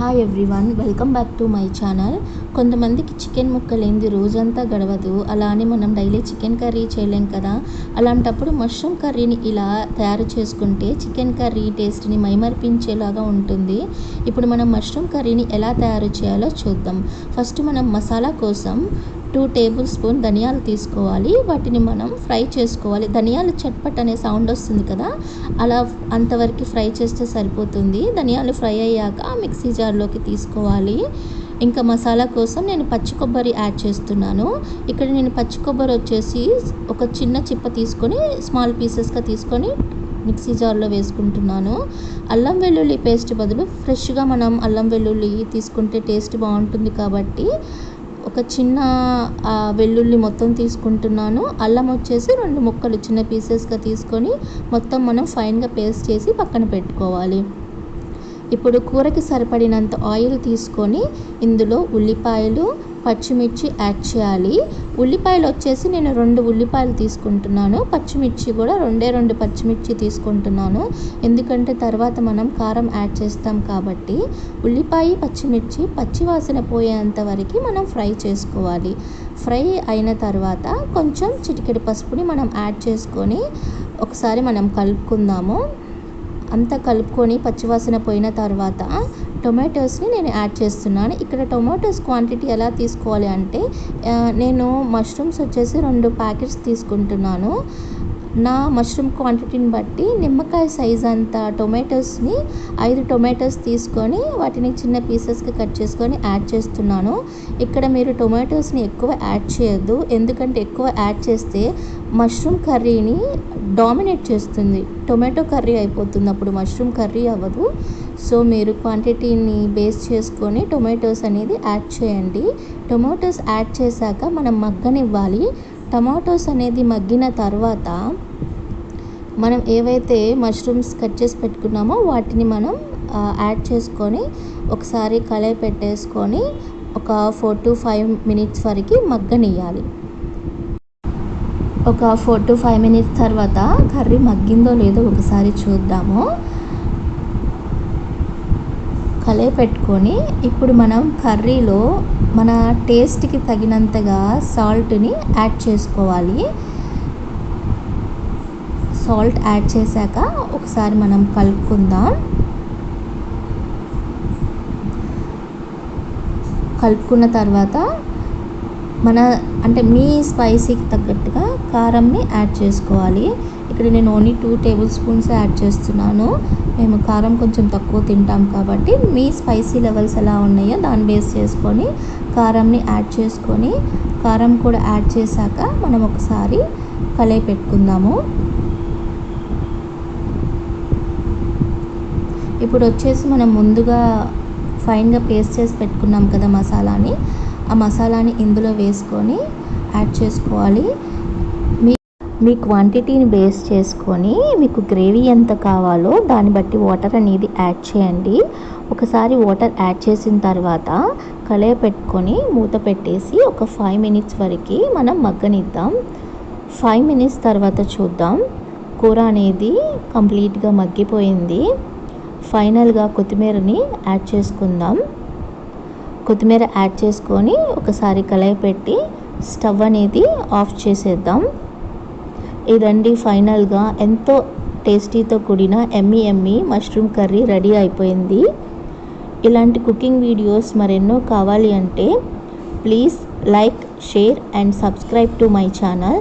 Hi everyone welcome back to my channel కొంతమందికి chicken ముక్క లేనిది రోజంతా గడవదు. అలా అని మనం డైలీ చికెన్ కర్రీ చేయలేం కదా. అలాంటప్పుడు మష్రూమ్ కర్రీని ఇలా తయారు చేసుకుంటే చికెన్ కర్రీ టేస్ట్ని మైమర్పించేలాగా ఉంటుంది. ఇప్పుడు మనం మష్రూమ్ కర్రీని ఎలా తయారు చేయాలో చూద్దాం. ఫస్ట్ మనం మసాలా కోసం టూ టేబుల్ స్పూన్ ధనియాలు తీసుకోవాలి. వాటిని మనం ఫ్రై చేసుకోవాలి. ధనియాలు చట్పట్ అనే సౌండ్ వస్తుంది కదా అలా అంతవరకు ఫ్రై చేస్తే సరిపోతుంది. ధనియాలు ఫ్రై అయ్యాక మిక్సీ జార్లోకి తీసుకోవాలి. ఇంకా మసాలా కోసం నేను పచ్చి కొబ్బరి యాడ్ చేస్తున్నాను. ఇక్కడ నేను పచ్చి కొబ్బరి వచ్చేసి ఒక చిన్న చిప్ప తీసుకొని స్మాల్ పీసెస్గా తీసుకొని మిక్సీ జార్లో వేసుకుంటున్నాను. అల్లం వెల్లుల్లి పేస్ట్ బదులు ఫ్రెష్గా మనం అల్లం వెల్లుల్లి తీసుకుంటే టేస్ట్ బాగుంటుంది కాబట్టి ఒక చిన్న వెల్లుల్లి మొత్తం తీసుకుంటున్నాను. అల్లం వచ్చేసి రెండు ముక్కలు చిన్న పీసెస్గా తీసుకొని మొత్తం మనం ఫైన్గా పేస్ట్ చేసి పక్కన పెట్టుకోవాలి. ఇప్పుడు కూరకి సరిపడినంత ఆయిల్ తీసుకొని ఇందులో ఉల్లిపాయలు పచ్చిమిర్చి యాడ్ చేయాలి. ఉల్లిపాయలు వచ్చేసి నేను రెండు ఉల్లిపాయలు తీసుకుంటున్నాను. పచ్చిమిర్చి కూడా రెండే రెండు పచ్చిమిర్చి తీసుకుంటున్నాను. ఎందుకంటే తర్వాత మనం కారం యాడ్ చేస్తాం కాబట్టి ఉల్లిపాయ పచ్చిమిర్చి పచ్చివాసన పోయేంత వరకు మనం ఫ్రై చేసుకోవాలి. ఫ్రై అయిన తర్వాత కొంచెం చిటికెడు పసుపుని మనం యాడ్ చేసుకొని ఒకసారి మనం కలుపుకుందాము. అంతా కలుపుకొని పచ్చివాసన పోయిన తర్వాత టొమాటోస్ని నేను యాడ్ చేస్తున్నాను. ఇక్కడ టొమాటోస్ క్వాంటిటీ ఎలా తీసుకోవాలి అంటే నేను మష్రూమ్స్ వచ్చేసి రెండు ప్యాకెట్స్ తీసుకుంటున్నాను. నా మష్రూమ్ క్వాంటిటీని బట్టి నిమ్మకాయ సైజ్ అంత టొమాటోస్ని ఐదు టొమాటోస్ తీసుకొని వాటిని చిన్న పీసెస్కి కట్ చేసుకొని యాడ్ చేస్తున్నాను. ఇక్కడ మీరు టొమాటోస్ని ఎక్కువ యాడ్ చేయొద్దు. ఎందుకంటే ఎక్కువ యాడ్ చేస్తే మష్రూమ్ కర్రీని డామినేట్ చేస్తుంది. టొమాటో కర్రీ అయిపోతుంది అప్పుడు మష్రూమ్ కర్రీ అవ్వదు. సో మీరు క్వాంటిటీని బేస్ చేసుకొని టొమాటోస్ అనేది యాడ్ చేయండి. టొమాటోస్ యాడ్ చేశాక మనం మగ్గనివ్వాలి. టమాటోస్ అనేది మగ్గిన తర్వాత మనం ఏవైతే మష్రూమ్స్ కట్ చేసి పెట్టుకున్నామో వాటిని మనం యాడ్ చేసుకొని ఒకసారి కలయి పెట్టేసుకొని ఒక ఫోర్ టు ఫైవ్ మినిట్స్ వరకు మగ్గనియాలి ఒక ఫోర్ టు ఫైవ్ మినిట్స్ తర్వాత కర్రీ మగ్గిందో లేదో ఒకసారి చూద్దాము. కలయి పెట్టుకొని ఇప్పుడు మనం కర్రీలో మన టేస్ట్కి తగినంతగా సాల్ట్ని యాడ్ చేసుకోవాలి. సాల్ట్ యాడ్ చేశాక ఒకసారి మనం కలుపుకుందాం. కలుపుకున్న తర్వాత మన అంటే మీ స్పైసీకి తగ్గట్టుగా కారంని యాడ్ చేసుకోవాలి. ఇక్కడ నేను only two table spoons add చేస్తున్నాను. మేము కారం కొంచెం తక్కువ తింటాం కాబట్టి మీ స్పైసీ లెవెల్స్ ఎలా ఉన్నాయో దాన్ని బేస్ చేసుకొని కారంని యాడ్ చేసుకొని కారం కూడా యాడ్ చేశాక మనం ఒకసారి కలయి పెట్టుకుందాము. ఇప్పుడు వచ్చేసి మనం ముందుగా ఫైన్గా పేస్ట్ చేసి పెట్టుకున్నాం కదా మసాలాని. ఆ మసాలాని ఇందులో వేసుకొని యాడ్ చేసుకోవాలి. మీ మీ క్వాంటిటీని బేస్ చేసుకొని మీకు గ్రేవీ ఎంత కావాలో దాన్ని బట్టి వాటర్ అనేది యాడ్ చేయండి. ఒకసారి వాటర్ యాడ్ చేసిన తర్వాత కలయ పెట్టుకొని మూత పెట్టేసి ఒక ఫైవ్ మినిట్స్ వరకు మనం మగ్గనిద్దాం. ఫైవ్ మినిట్స్ తర్వాత చూద్దాం. కూర అనేది కంప్లీట్గా మగ్గిపోయింది. ఫైనల్గా కొత్తిమీరని యాడ్ చేసుకుందాం. కొత్తిమీర యాడ్ చేసుకొని ఒకసారి కలయి పెట్టి స్టవ్ అనేది ఆఫ్ చేసేద్దాం. ఇదండి ఫైనల్గా ఎంతో టేస్టీతో కూడిన ఎమ్మి ఎమ్మి మష్రూమ్ కర్రీ రెడీ అయిపోయింది. ఇలాంటి కుకింగ్ వీడియోస్ మరెన్నో కావాలి అంటే please like share and subscribe to my channel.